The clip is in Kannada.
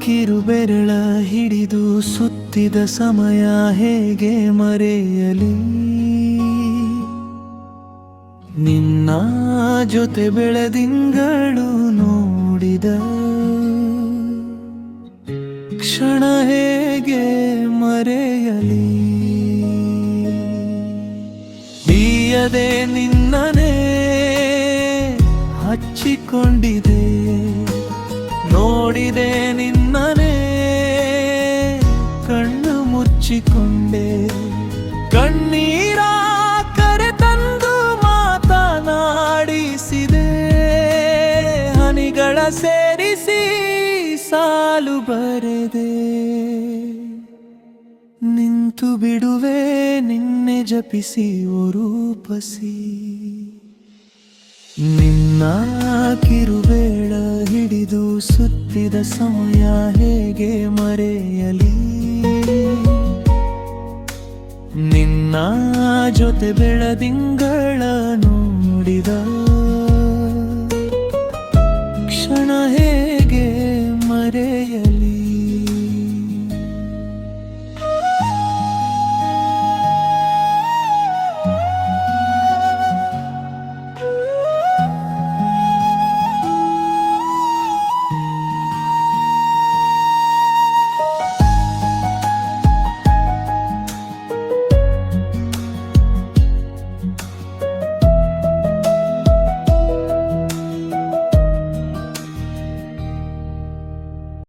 ಕಿರುಬೆರಳ ಹಿಡಿದು ಸುತ್ತಿದ ಸಮಯ ಹೇಗೆ ಮರೆಯಲಿ? ನಿನ್ನ ಜೊತೆ ಬೆಳೆದಿಂಗಳು ನೋಡಿದ ಕ್ಷಣ ಹೇಗೆ ಮರೆಯಲಿ? ಬೀಯದೆ ನಿನ್ನನೇ ಹಚ್ಚಿಕೊಂಡಿದೆ. ನೋಡಿದೆ ನಿನ್ನನೇ, ಕಣ್ಣು ಮುಚ್ಚಿಕೊಂಡೆ. ಕಣ್ಣೀರ ಕರೆ ತಂದು ಮಾತನಾಡಿಸಿದೆ. ಹನಿಗಳ ಸೇರಿಸಿ ಸಾಲು ಬರೆದೆ. ನಿಂತು ಬಿಡುವೆ ನಿನ್ನೆ ಜಪಿಸಿ ರೂಪಸಿ ನಿನ್ನ ಹಿಡಿದು ಸುತ್ತಿದ ಸಮಯ ಹೇಗೆ ಮರೆಯಲಿ? ನಿನ್ನ ಜೊತೆ ಬೆಳದಿಂಗಳ ನೋಡಿದ